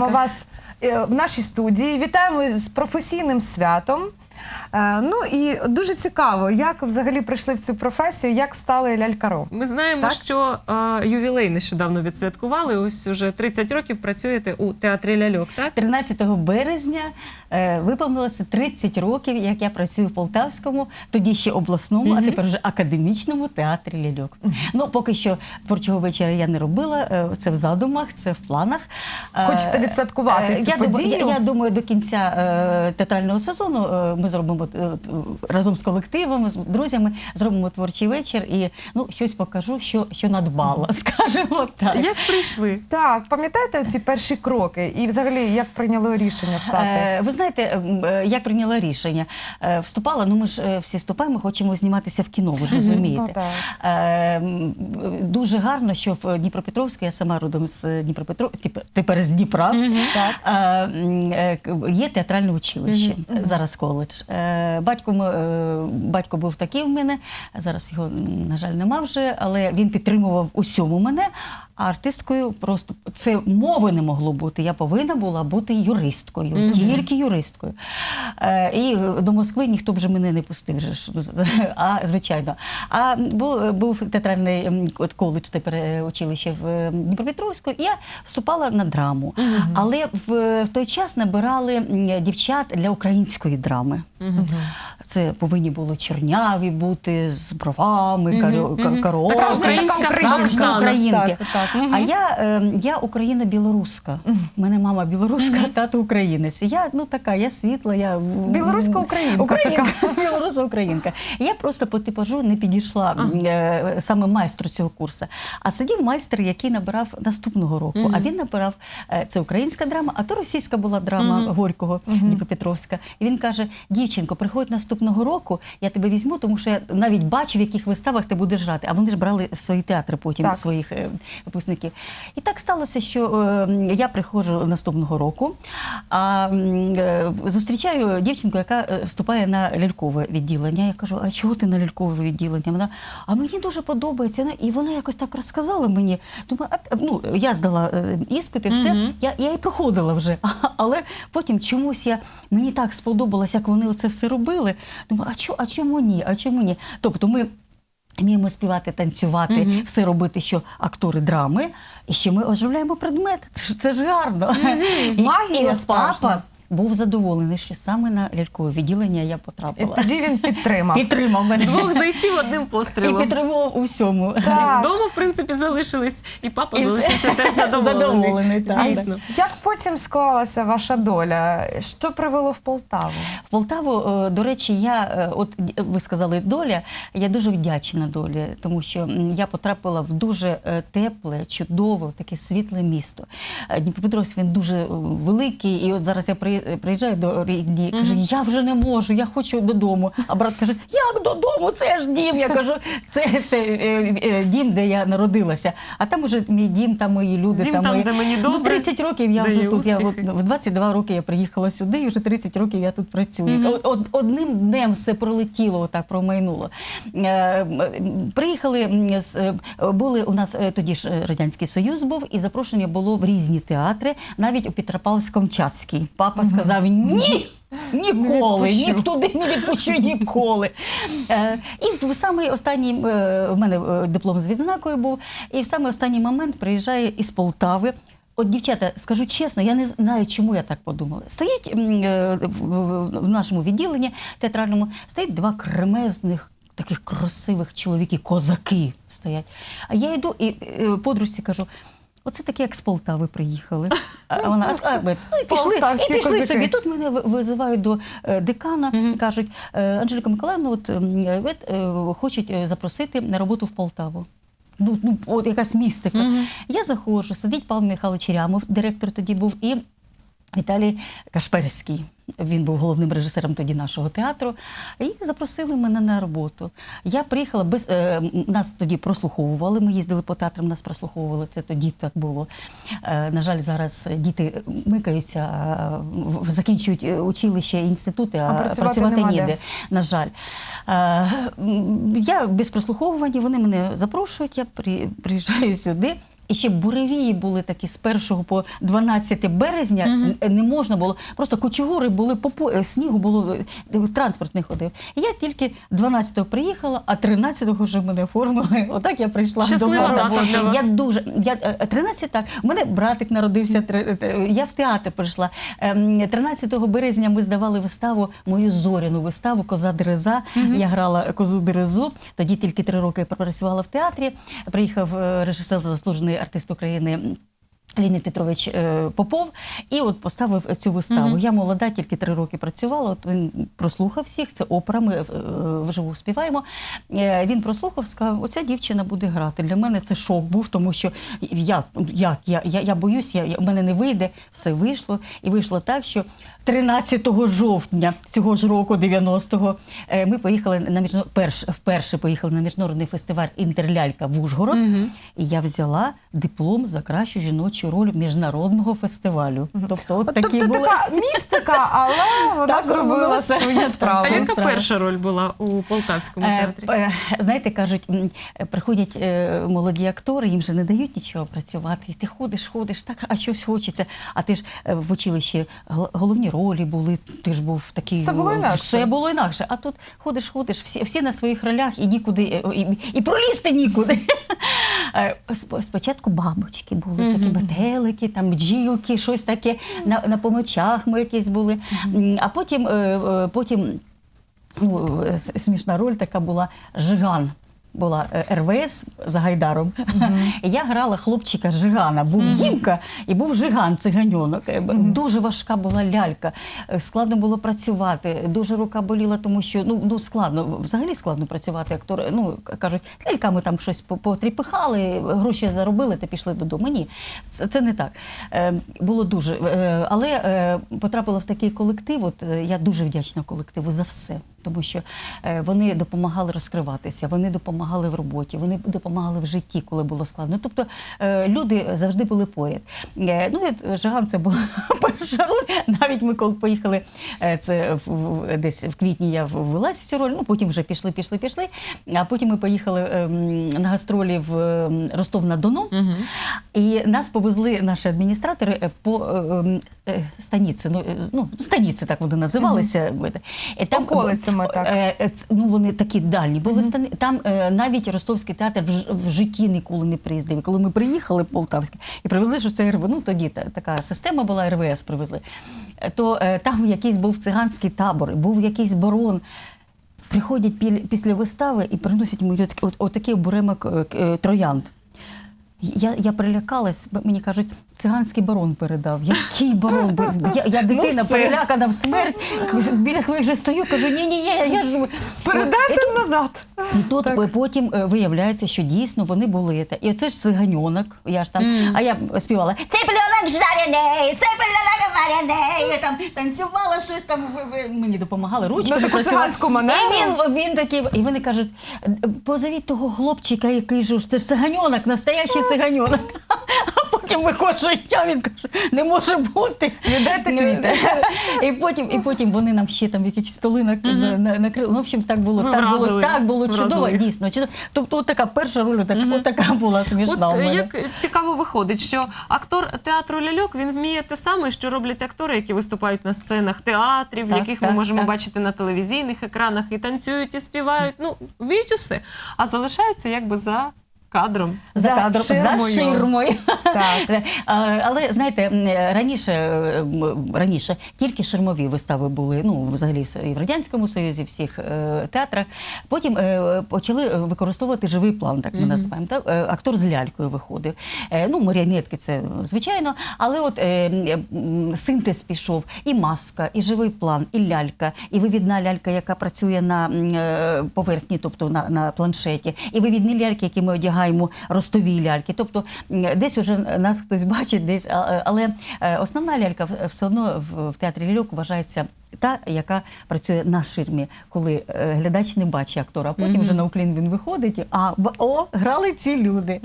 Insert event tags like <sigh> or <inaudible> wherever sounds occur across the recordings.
вітаємо вас е, в нашій студії. Вітаємо з професійним святом. Е, Ну і дуже цікаво, як взагалі прийшли в цю професію, як стали лялькаром. Ми знаємо, Так? що е, ювілей нещодавно відсвяткували. Ось уже 30 років працюєте у театрі ляльок, так? 13 березня е, виповнилося 30 років, як я працюю в Полтавському, тоді ще обласному, а тепер вже академічному театрі ляльок. Ну, поки що творчого вечора я не робила. е, Це в задумах, це в планах. Е, Хочете відсвяткувати е, цю я подію? я, я думаю, до кінця е, театрального сезону е, ми зробимо е, е, разом з колективом, з друзями, зробимо творчий вечір і ну, щось покажу, що, що надбала, <laughs> скажімо так. Як прийшли? Так, пам'ятаєте ці перші кроки? І взагалі як прийняли рішення стати? Е, Ви знаєте, е, я прийняла рішення. Вступала, ну ми ж всі вступаємо, хочемо зніматися в кіно, ви ж розумієте. Ну. Е, Дуже гарно, що в Дніпропетровську, я сама родом з Дніпропетровська, тепер з Дніпра, е, е, є театральне училище, зараз коледж. Е, Батько, е, батько був такий в мене, зараз його, на жаль, нема вже, але він підтримував усьому мене. А артисткою просто це мови не могло бути. Я повинна була бути юристкою, тільки юристкою. Е, і до Москви ніхто б вже мене не пустив. Ж, а, звичайно. А був, був театральний коледж, тепер е, училище в Дніпропетровську, і я вступала на драму. Але в, в той час набирали дівчат для української драми. Це повинні були чорняві бути з бровами, каро- ка- короткими. Така українська Оксана. українки. Так, так. А я, е, я Україна білоруска. У мене мама білоруска, тато українець. Я ну така, я світла, я Білоруська українка Українка, <laughs> білоруса українка. Я просто по типажу не підійшла е, саме майстру цього курсу. А сидів майстер, який набирав наступного року. А він набирав е, це українська драма, а то російська була драма Горького, Дніпропетровська. І він каже: дівчинко, приходь наступного року, я тебе візьму, тому що я навіть бачу, в яких виставах ти будеш грати. А вони ж брали в свої театри потім Так. своїх е, випускників. І так сталося, що е, я приходжу наступного року, а е, зустрічаю дівчинку, яка е, вступає на лялькове відділення. Я кажу, а чого ти на лялькове відділення? Вона, а мені дуже подобається. І вона якось так розказала мені. Думаю, а, ну, я здала іспити, все, я, я і проходила вже. <laughs> Але потім чомусь я, мені так сподобалось, як вони оце все робили. Думаю, а, чо, а чому ні? А чому ні? Тобто ми Вміємо співати, танцювати, все робити, що актори драми, і ще ми оживляємо предмет. Це ж, це ж гарно. І- Магія і от папа був задоволений, що саме на лялькове відділення я І потрапила. тоді він підтримав. Підтримав мене. Двох зайців одним І пострілом. підтримував у всьому. Так. Вдома, в принципі, залишились, і папа І все. залишився теж <laughs> задоволений. Задоволений, так. Дійсно. Як потім склалася ваша доля? Що привело в Полтаву? В Полтаву, е, до речі, я е, от ви сказали доля. Я дуже вдячна долі, тому що я потрапила в дуже е, тепле, чудове, таке світле місто. Дніпропетровськ він дуже великий, і от зараз я при- приїжджаю до рідні, і кажу, я вже не можу, я хочу додому. А брат каже: Як додому? Це ж дім. Я кажу, це, це е, е, дім, де я народилася. А там уже мій дім, там мої люди. Дім там, мої... де мені Ну, 30 років я вже тут. Я от в 22 роки я приїхала сюди, і вже 30 років я тут працюю. От- Од, одним днем все пролетіло, отак промайнуло. Е, приїхали е, були у нас е, тоді ж е, радянський союз був, і запрошення було в різні театри, навіть у Петропавловськ-Камчатський. Папа сказав ні. Ніколи, ні туди не відпущу ніколи. Е, і в самий останній е, в мене е, диплом з відзнакою був, і в самий останній момент приїжджає із Полтави. От, дівчата, скажу чесно, я не знаю, чому я так подумала. Стоять е, в, нашому відділенні театральному стоять два кремезних. Таких красивих чоловіків, козаки стоять. А я йду і е, подружці кажу: оце такі, як з Полтави приїхали. А вона а, а, ну, і пішли, Полтавські і пішли козаки. собі. Тут мене визивають до е, декана, кажуть, е, Анжеліка Миколаївна, от е, хочуть е, запросити на роботу в Полтаву. Ну, ну от якась містика. Я заходжу, сидить Павло Михайлович Рямов, директор тоді був, і Віталій Кашперський. Він був головним режисером тоді нашого театру. І запросили мене на роботу. Я приїхала без е, нас тоді прослуховували. Ми їздили по театрам, нас прослуховували. Це тоді так було. Е, на жаль, зараз діти микаються, а, закінчують е, училище, інститути, а, А працювати працювати де. ніде. На жаль, Е, я без прослуховування, вони мене запрошують, я при- приїжджаю сюди. І ще буревії були такі з 1 по 12 березня. н- Не можна було. Просто кучугури були по е, снігу було е, транспорт не ходив. І я тільки 12-го приїхала, а 13-го вже мене оформили. Отак я прийшла Щаслива до дата для вас. Я дуже я е, 13 так. У мене братик народився. е, Я в театр прийшла. Ем, 13 березня ми здавали виставу, мою зоряну виставу Коза Дереза. Я грала козу Дерезу. Тоді тільки три роки пропрацювала в театрі. Приїхав е, режисер заслужений артист України. Леонід Петрович е, Попов, і от поставив цю виставу. Я молода, тільки три роки працювала. От він прослухав всіх. Це опера. Ми е, вживу співаємо. Е, Він прослухав, сказав: оця дівчина буде грати. Для мене це шок був, тому що як, як я, я, я боюсь, я, я, у мене не вийде. Все вийшло. І вийшло так, що 13 жовтня цього ж року, 90-го, е, ми поїхали на міжнар... перш, вперше поїхали на міжнародний фестиваль Інтерлялька в Ужгород. І я взяла диплом за кращу жіночу роль міжнародного фестивалю. Тобто, от такі Тобто були. така містика, але вона Так, зробила свою справу. А Це яка справа. перша роль була у полтавському Е, театрі? е, Знаєте, кажуть, приходять е, молоді актори, їм же не дають нічого працювати. І ти ходиш, ходиш, так, а щось хочеться. А ти ж в училищі гл- ролі були, ти ж був такий. Це було інакше. Все було інакше. А тут ходиш, ходиш, всі, всі на своїх ролях і нікуди, е, і, і пролізти нікуди. <laughs> Е, Спочатку бабочки були, такі метелики, там бджілки, щось таке, на, на помочах ми якісь були. А потім, е, потім ну, смішна роль така була Жиган. Була е, РВС за Гайдаром. І я грала хлопчика Жигана. Був Дімка і був Жиган, циганьонок. Е, б- Дуже важка була лялька. Е, Складно було працювати. Дуже рука боліла, тому що ну, ну складно, взагалі складно працювати. Актори ну, кажуть, ляльками там щось по- потріпихали, гроші заробили та пішли додому. Ні, це, це не так. Е, було дуже. Е, але е, потрапила в такий колектив. От е, я дуже вдячна колективу за все. Тому що е, вони допомагали розкриватися, вони допомагали в роботі, вони допомагали в житті, коли було складно. Тобто е, люди завжди були поряд. Е, ну, і Жиган це була <laughs> перша роль. Навіть ми коли поїхали, це в, десь в квітні я ввелась в цю роль, ну потім вже пішли, пішли, пішли. А потім ми поїхали ем, на гастролі в ем, Ростов-на-Дону. І нас повезли наші адміністратори по ем, станіці. Ну, ну, станіці так вони називалися. І Околицями, так. Е, е, ну, вони такі дальні були стані. Там е, навіть Ростовський театр в, в житті ніколи не приїздив. І коли ми приїхали в Полтавське і привезли, що це РВ, ну тоді та, така система була, РВС привезли, то е, там якийсь був циганський табор, був якийсь барон. Приходять піль- після вистави і приносять мені от, от, отакий буремок е, троянд. Я, я прилякалась, мені кажуть, циганський барон передав. Який барон? <laughs> Я, я дитина все. перелякана в смерть. Біля своїх же стою, кажу, ні, ні, я, я ж Передайте назад. і тут потім е, виявляється, що дійсно вони були. І оце ж циганьонок. Я ж там, а я співала ципленок жарений, ципленок варений. Я там танцювала щось там. ви- ви- Мені допомагали ручки. Ну, таку циганську манеру. І він, він такий, і вони кажуть: позовіть того хлопчика, який ж це ж циганьонок, настоящий циганьонок. <laughs> Потім виходжу я, він каже, не може бути. Віддайте квіти. І потім, і потім вони нам ще там якісь столи на, на, накрили. Ну, в общем, так було, Ви так було, вразили. так було Вразили чудово, їх. дійсно. чудово. Тобто, от така перша роль, так, от така була смішна. От у мене. як цікаво виходить, що актор театру ляльок він вміє те саме, що роблять актори, які виступають на сценах театрів, Так, яких ми так, можемо так. бачити на телевізійних екранах, і танцюють, і співають. Ну вміють усе, а залишаються якби за кадром. За За кадром, за ширмою. ширмою. <laughs> Так. Але знаєте, раніше, е, раніше тільки ширмові вистави були, ну взагалі і в радянському союзі, всіх е, театрах. Потім е, почали використовувати живий план, так ми називаємо. Так? Е, Актор з лялькою виходив. Е, Ну, маріонетки це звичайно, але от е, синтез пішов і маска, і живий план, і лялька, і вивідна лялька, яка працює на е, поверхні, тобто на, на планшеті, і вивідні ляльки, які ми одягаємо, ростові ляльки. Тобто десь уже нас хтось бачить, десь, а- але е, основна лялька все одно в, театрі ляльок вважається. Та, яка працює на ширмі, коли е, глядач не бачить актора, а потім вже на уклін він виходить, і, а о, грали ці люди.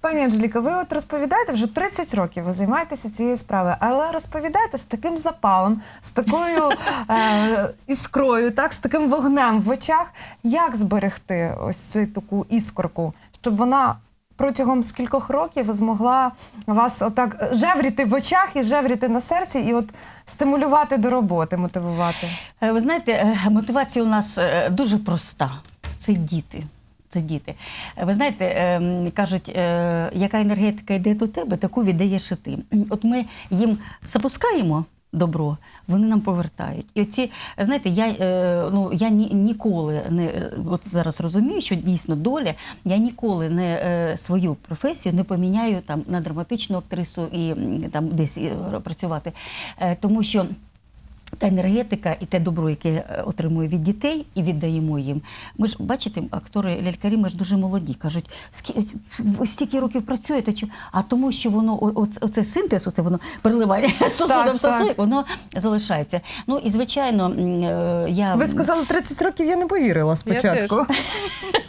Пані Анжеліка, ви от розповідаєте вже 30 років, ви займаєтеся цією справою, але розповідаєте з таким запалом, з такою е, іскрою, так, з таким вогнем в очах. Як зберегти ось цю таку іскорку, щоб вона протягом скількох років змогла вас отак жевріти в очах і жевріти на серці, і от стимулювати до роботи, мотивувати? Е, Ви знаєте, е, мотивація у нас е, дуже проста. Це діти. Це діти. Ви знаєте, е, кажуть, яка енергетика йде до тебе, таку віддаєш і ти. От ми їм запускаємо добро, вони нам повертають. І оці, знаєте, я, е, ну, я ні, ніколи не е, от зараз розумію, що дійсно доля, я ніколи не е, свою професію не поміняю там на драматичну актрису і там десь е, працювати. Е, тому що. Та енергетика і те добро, яке е, отримує від дітей і віддаємо їм. Ми ж бачите, актори лялькарі, ми ж дуже молоді. кажуть, «Скі- ви стільки років працюєте, чи а тому, що воно оце, синтез, оце воно переливає <laughs> сосудом сосуд, воно залишається. Ну і звичайно, е, я Ви сказали 30 років, я не повірила спочатку. Ем, <laughs> е,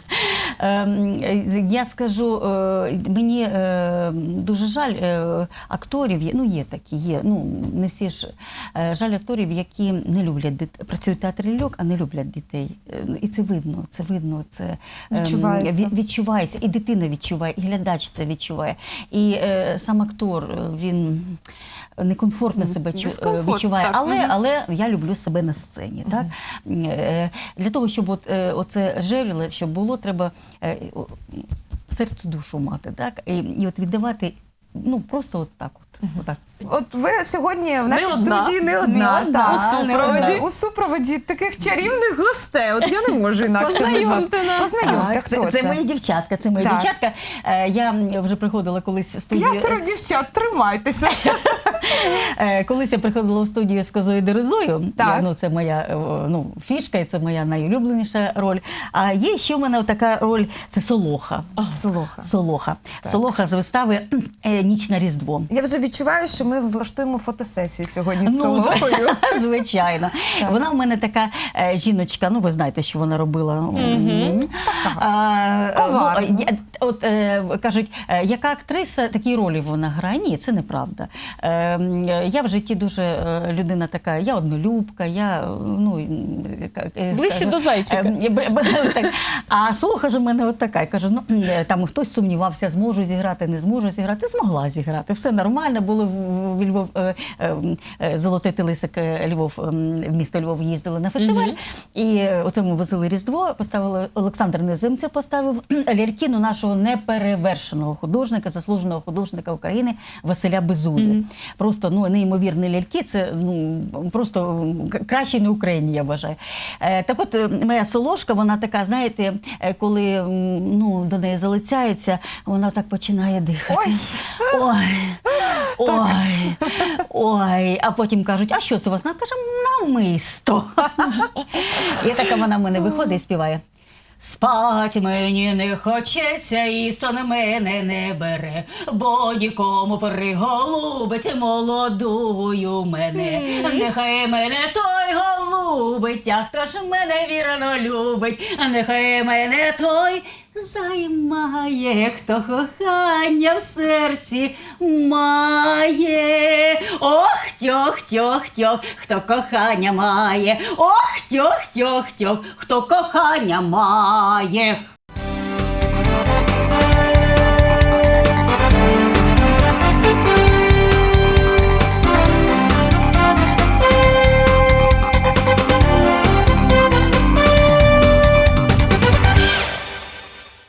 Я скажу, е, мені е, дуже жаль е, акторів, ну є такі, є. Ну не всі ж жаль акторів, які не люблять дит- працюють в театрі ляльок, а не люблять дітей. Е, І це видно. Це видно. Це ем, Відчувається. відчувається, і дитина відчуває, і глядач це відчуває. І сам актор він. Некомфортно себе Дискомфорт, відчуває, так, але, але я люблю себе на сцені. Так? Для того, щоб от, оце жевріло, щоб було, треба серцю душу мати. Так? І, і от віддавати ну, просто от так. От, отак. От ви сьогодні в нашій одна. студії не одна, Не одна, так. не одна. у супроводі таких чарівних гостей. От я не можу інакше назвати. Познайомте нас. Познайомте, хто це, це? мої дівчатка. Це мої Так. дівчатка. Е, Я вже приходила колись в студію. П'ятеро дівчат, тримайтеся. <laughs> Е, Колись я приходила в студію з козою Дерезою. Так. Я, ну, це моя е, ну, фішка, і це моя найулюбленіша роль. А є ще в мене така роль це Солоха. Солоха. Солоха. Солоха з вистави е, Ніч на Різдво. Я вже відчуваю, що ми влаштуємо фотосесію сьогодні з Ну, Солохою. <laughs> Звичайно. Вона в мене така жіночка, ну ви знаєте, що вона робила. Мгм. А, ну, От е, кажуть, е, яка актриса, такі ролі вона грає? Ні, це неправда. Е, Я в житті дуже е, людина така, я однолюбка, я е, ну е, Ближче скажу, до зайчика. е, <laughs> так. А слуха ж у мене от така. Я кажу, ну е, там хтось сумнівався, зможу зіграти, не зможу зіграти. Змогла зіграти. Все нормально. Було в, в, Львов, е, е, е, золотити лисик е, Львов, е, в місто Львов їздили на фестиваль. І оце ми возили Різдво, поставили Олександр Незимцев поставив <clears throat> лялькіну нашого неперевершеного художника, заслуженого художника України Василя Безулі. Просто ну неймовірні ляльки. Це ну просто краще не Україні, я вважаю. Е, так от е, моя солошка, вона така, знаєте, е, коли ну, до неї залицяється, вона так починає дихати. Ой. Ой, ой, ой. А потім кажуть, а що це у вас? Вона каже, намисто. <laughs> І така вона в мене виходить і співає. Спать мені не хочеться, і сон мене не бере, бо нікому приголубить молодую мене. Нехай мене той голубить, а хто ж мене вірно любить, нехай мене той займає, хто кохання в серці має. Ох, тьох, тьох, тьох, хто кохання має. Ох, тьох, тьох, тьох, хто кохання має.